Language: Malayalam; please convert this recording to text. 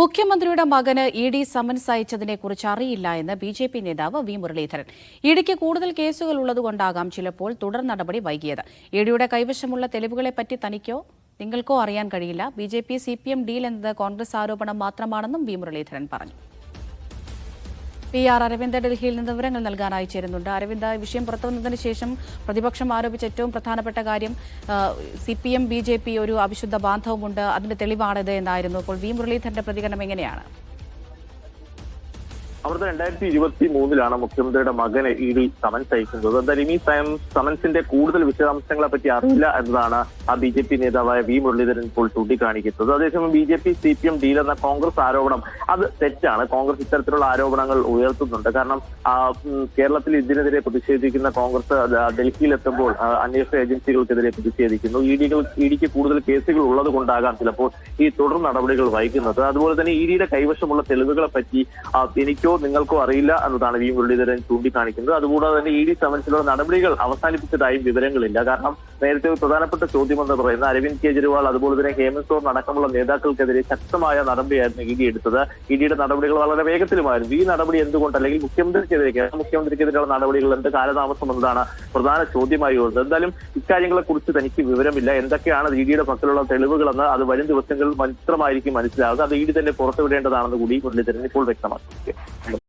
മുഖ്യമന്ത്രിയുടെ മകന് ഇ ഡി സമൻസ് അയച്ചതിനെക്കുറിച്ച് അറിയില്ല എന്ന് ബി ജെ പി നേതാവ് വി മുരളീധരൻ. ഇഡിക്ക് കൂടുതൽ കേസുകൾ ഉള്ളതുകൊണ്ടാകാം ചിലപ്പോൾ തുടർ നടപടി വൈകിയത്. ഇഡിയുടെ കൈവശമുള്ള തെളിവുകളെപ്പറ്റി തനിക്കോ നിങ്ങൾക്കോ അറിയാൻ കഴിയില്ല. B J P C P M deal എന്നത് കോൺഗ്രസ് ആരോപണം മാത്രമാണെന്നും വി മുരളീധരൻ പറഞ്ഞു. പി ആർ അരവിന്ദ് ഡൽഹിയിൽ നിന്ന് വിവരങ്ങൾ നൽകാനായി ചേരുന്നുണ്ട്. അരവിന്ദ് വിഷയം പുറത്തുവന്നതിന് ശേഷം പ്രതിപക്ഷം ആരോപിച്ച ഏറ്റവും പ്രധാനപ്പെട്ട കാര്യം C P M B J P ഒരു അവിശുദ്ധ ബാന്ധവമുണ്ട്. അതിന്റെ തെളിവാണിത് എന്നായിരുന്നു. അപ്പോൾ വി മുരളീധരന്റെ പ്രതികരണം എങ്ങനെയാണ്? അവിടുത്തെ രണ്ടായിരത്തി ഇരുപത്തി മൂന്നിലാണ് മുഖ്യമന്ത്രിയുടെ മകനെ ഇ ഡി സമൻസ് അയക്കുന്നത്. എന്തായാലും ഈ സമൻസിന്റെ കൂടുതൽ വിശദാംശങ്ങളെ പറ്റി അറിയില്ല എന്നതാണ് ആ ബി ജെ പി നേതാവായ വി മുരളീധരൻ ഇപ്പോൾ ചൂണ്ടിക്കാണിക്കുന്നത്. അതേസമയം B J P C P M deal എന്ന കോൺഗ്രസ് ആരോപണം അത് തെറ്റാണ്. കോൺഗ്രസ് ഇത്തരത്തിലുള്ള ആരോപണങ്ങൾ ഉയർത്തുന്നുണ്ട്. കാരണം കേരളത്തിൽ ഇതിനെതിരെ പ്രതിഷേധിക്കുന്ന കോൺഗ്രസ് ഡൽഹിയിലെത്തുമ്പോൾ അന്വേഷണ ഏജൻസികൾക്കെതിരെ പ്രതിഷേധിക്കുന്നു. ഇ ഡികൾ ഇ ഡിക്ക് കൂടുതൽ കേസുകൾ ഉള്ളത് കൊണ്ടാകാം ചിലപ്പോൾ ഈ തുടർ നടപടികൾ വൈകുന്നത്. അതുപോലെ തന്നെ ഇ ഡിയുടെ കൈവശമുള്ള തെളിവുകളെ പറ്റി എനിക്കോ നിങ്ങൾക്കോ അറിയില്ല എന്നതാണ് വി മുരളീധരൻ ചൂണ്ടിക്കാണിക്കുന്നത്. അതുകൂടാതെ തന്നെ ഇ ഡി സമൻസിലുള്ള നടപടികൾ അവസാനിപ്പിച്ചതായും വിവരങ്ങളില്ല. കാരണം നേരത്തെ ഒരു പ്രധാനപ്പെട്ട ചോദ്യം എന്ന് പറയുന്ന അരവിന്ദ് കെജ്രിവാൾ അതുപോലെ തന്നെ ഹേമന്ത് സോറൻ അടക്കമുള്ള നേതാക്കൾക്കെതിരെ ശക്തമായ നടപടിയായിരുന്നു ഇ ഡി എടുത്തത്. ഇ ഡിയുടെ നടപടികൾ വളരെ വേഗത്തിലുമായിരുന്നു. ഈ നടപടി എന്തുകൊണ്ട് അല്ലെങ്കിൽ മുഖ്യമന്ത്രിക്കെതിരെ കേരള മുഖ്യമന്ത്രിക്കെതിരെയുള്ള നടപടികൾ എന്ത് കാലതാമസം എന്നതാണ് പ്രധാന ചോദ്യമായി ഉള്ളത് എന്തായാലും ഇക്കാര്യങ്ങളെ കുറിച്ച് തനിക്ക് വിവരമില്ല. എന്തൊക്കെയാണ് ഇ ഡിയുടെ പക്കലുള്ള തെളിവുകളെന്ന് അത് വരും ദിവസങ്ങളിൽ മാത്രമായിരിക്കും മനസ്സിലാവുക അത് ഇ ഡി തന്നെ പുറത്തുവിടേണ്ടതാണെന്ന് കൂടി മുരളീധരൻ ഇപ്പോൾ വ്യക്തമാക്കി